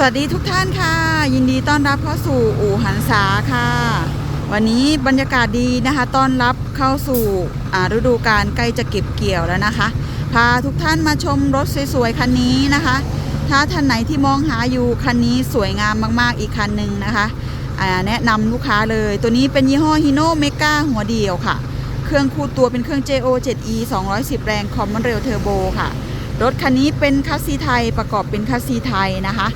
สวัสดีทุกท่านค่ะ ยินดีต้อนรับเข้าสู่อู่หันษาค่ะ วันนี้บรรยากาศดีนะคะ ต้อนรับเข้าสู่ฤดูกาลใกล้จะเก็บเกี่ยวแล้วนะคะ พาทุกท่านมาชมรถสวยๆคันนี้นะคะ ถ้าท่านไหนที่มองหาอยู่คันนี้สวยงามมากๆอีกคันหนึ่งนะคะแนะนำลูกค้าเลย ตัวนี้เป็นยี่ห้อฮิโนเมกาหัวเดียวค่ะ เครื่องคู่ตัวเป็นเครื่อง JO 7E 210 แรงคอมมอนเรลเทอร์โบค่ะ รถคันนี้เป็นคัสซีไทยประกอบเป็นคัสซีไทยนะคะ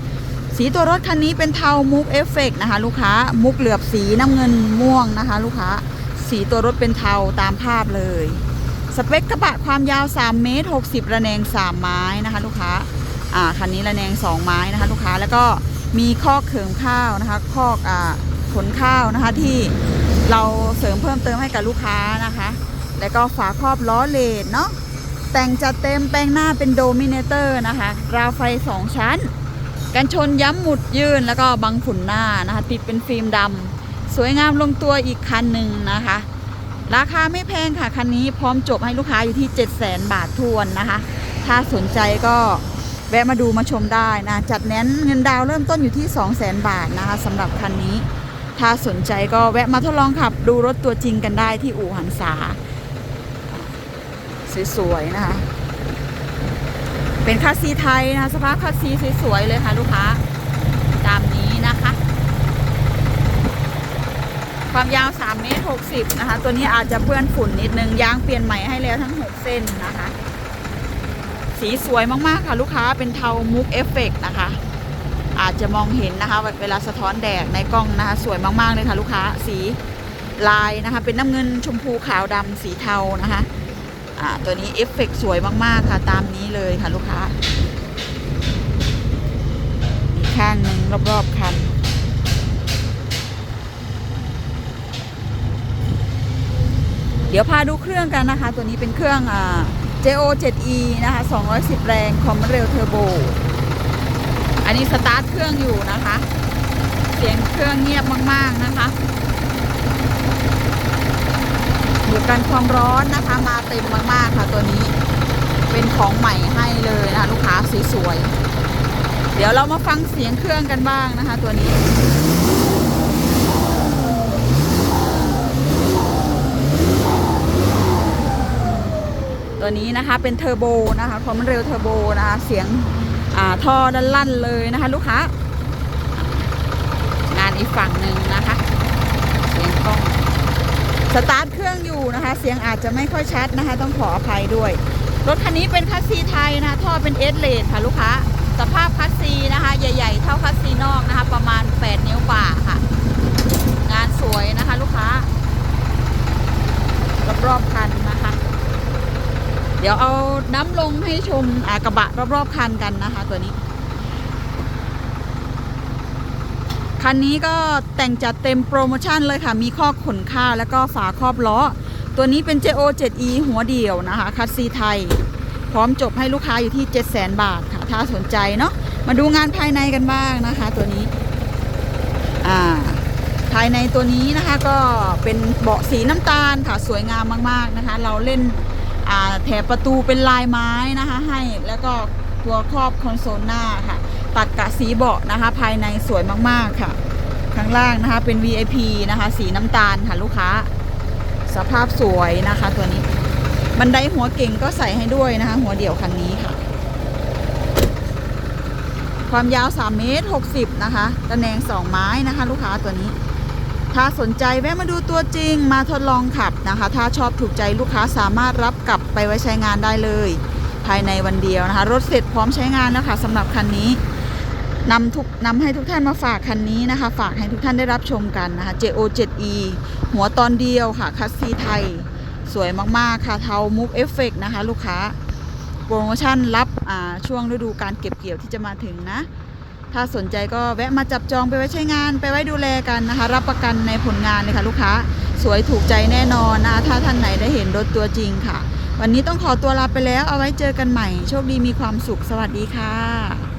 สีตัวรถคันนี้เป็นเทามุกเอฟเฟกนะคะลูกค้ามุกเหลือบสีน้ำเงินม่วงนะคะ ลูกค้าสีตัวรถเป็นเทาตามภาพเลย สเปคกระบะความยาว3เมตร60 ระแนง 3 ไม้นะคะ ลูกค้าอ่าคันนี้ระแนง 2 ไม้นะคะ ลูกค้าแล้วก็มีคอกเขิมข้าวนะคะคอกอ่าขนข้าวนะคะที่เราเสริมเพิ่มเติมให้กับลูกค้านะคะ แล้วก็ฝาครอบล้อเลนเนาะแต่งจัดเต็มแปลงหน้าเป็นโดมิเนเตอร์นะคะราวไฟ 2 ชั้น กันชนย้ำหมุดยื่นแล้วก็บังฝุ่นหน้านะคะติดเป็นฟิล์มดำสวยงามลงตัวอีกคันหนึ่งนะคะ ราคาไม่แพงค่ะคันนี้พร้อมจบให้ลูกค้าอยู่ที่ 7 0 0 0 0 0บาททวนนะคะ ถ้าสนใจก็แวะมาดูมาชมได้นะ จัดแน้นเงินดาวเริ่มต้นอยู่ที่ 2 0 0 0 0 0บาทนะคะสำหรับคันนี้ ถ้าสนใจก็แวะมาทดลองขับดูรถตัวจริงกันได้ที่อู่หันษาสวยๆนะคะ เป็นคัสซีไทยนะคะสภาพคัสซีสวยๆเลยค่ะลูกค้าตามนี้นะคะ ความยาว3เมตร60นะคะ ตัวนี้อาจจะเปื้อนฝุ่นนิดนึงยางเปลี่ยนใหม่ให้แล้วทั้ง 6 เส้นนะคะ สีสวยมากๆค่ะลูกค้าเป็นเทามุกเอฟเฟกนะคะ อาจจะมองเห็นนะคะ เวลาสะท้อนแดดในกล้องนะคะ สวยมากๆเลยค่ะลูกค้าสีลายนะคะ เป็นน้ำเงินชมพูขาวดำสีเทานะคะ อ่าตัวนี้เอฟเฟกสวยมาก ๆ ค่ะ ตามนี้เลยค่ะลูกค้าอีกข้างหนึ่งรอบ ๆ คันเดี๋ยวพาดูเครื่องกันนะคะ ตัวนี้เป็นเครื่อง JO 7E นะคะ 210 แรง คอมเรลเทอร์โบ อันนี้สตาร์ทเครื่องอยู่นะคะ เสียงเครื่องเงียบมาก ๆ นะคะ ดูกันความร้อนนะคะมาเต็มมากๆค่ะตัวนี้เป็นของใหม่ให้เลยนะลูกค้าสวยๆ เดี๋ยวเรามาฟังเสียงเครื่องกันบ้างนะคะ ตัวนี้ตัวนี้นะคะเป็นเทอร์โบนะคะคอมมอนเรลเทอร์โบนะคะเสียงอ่าท่อด้านลั่นเลยนะคะ ลูกค้างานอีกฝั่งหนึ่งนะคะ เสียงกล้องสตาร์ทเครื่อง นะคะ เสียงอาจจะไม่ค่อยชัดนะคะ ต้องขออภัยด้วย รถคันนี้เป็นคัสซีไทยนะคะท่อเป็นเอสเลดค่ะลูกค้าสภาพคัสซีนะคะ ใหญ่ ๆ เท่าคัสซีนอกนะคะ ประมาณ 8 นิ้วกว่าค่ะ งานสวยนะคะ ลูกค้ารอบๆคันนะคะ เดี๋ยวเอาน้ำลงให้ชมอากระบะรอบๆคันกันนะคะ ตัวนี้คันนี้ก็แต่งจัดเต็มโปรโมชั่นเลยค่ะ มีข้อขนข้าวแล้วก็ฝาครอบล้อ ตัวนี้เป็น JO 7E หัวเดี่ยวนะคะคัสซีไทย พร้อมจบให้ลูกค้าอยู่ที่ 700,000 บาทค่ะ ถ้าสนใจเนาะมาดูงานภายในกันบ้างนะคะ ตัวนี้อ่าภายในตัวนี้นะคะก็เป็นเบาะสีน้ำตาลค่ะสวยงามมาก ๆนะคะ เราเล่นอ่าแถบประตูเป็นลายไม้นะคะให้แล้วก็ตัวครอบคอนโซลหน้าค่ะ ตัดกะสีเบาะนะคะ ภายในสวยมากๆค่ะ ข้างล่างนะคะเป็น VIP นะคะ สีน้ำตาลค่ะลูกค้า สภาพสวยนะคะ ตัวนี้ บันไดหัวเก่งก็ใส่ให้ด้วยนะคะ หัวเดี่ยวคันนี้ค่ะ ความยาว3เมตร60นะคะตะแนง 2 ไม้นะคะ ลูกค้าตัวนี้ ถ้าสนใจแวะมาดูตัวจริงมาทดลองขับนะคะ ถ้าชอบถูกใจลูกค้าสามารถรับกลับไปไว้ใช้งานได้เลย ภายในวันเดียวนะคะ รถเสร็จพร้อมใช้งานแล้วค่ะสำหรับคันนี้ นำทุกนำให้ทุกท่านมาฝากคันนี้นะคะ ฝากให้ทุกท่านได้รับชมกันนะคะ JO 7E หัวตอนเดียวค่ะ คัสซีไทย สวยมากๆค่ะ เทามุกเอฟเฟกนะคะ ลูกค้า โปรโมชั่นรับช่วงฤดูการเก็บเกี่ยวที่จะมาถึงนะ ถ้าสนใจก็แวะมาจับจองไปไว้ใช้งาน ไปไว้ดูแลกันนะคะ รับประกันในผลงานเลยค่ะลูกค้า สวยถูกใจแน่นอนนะคะถ้าท่านไหนได้เห็นรถตัวจริงค่ะ วันนี้ต้องขอตัวลาไปแล้ว เอาไว้เจอกันใหม่ โชคดีมีความสุข สวัสดีค่ะ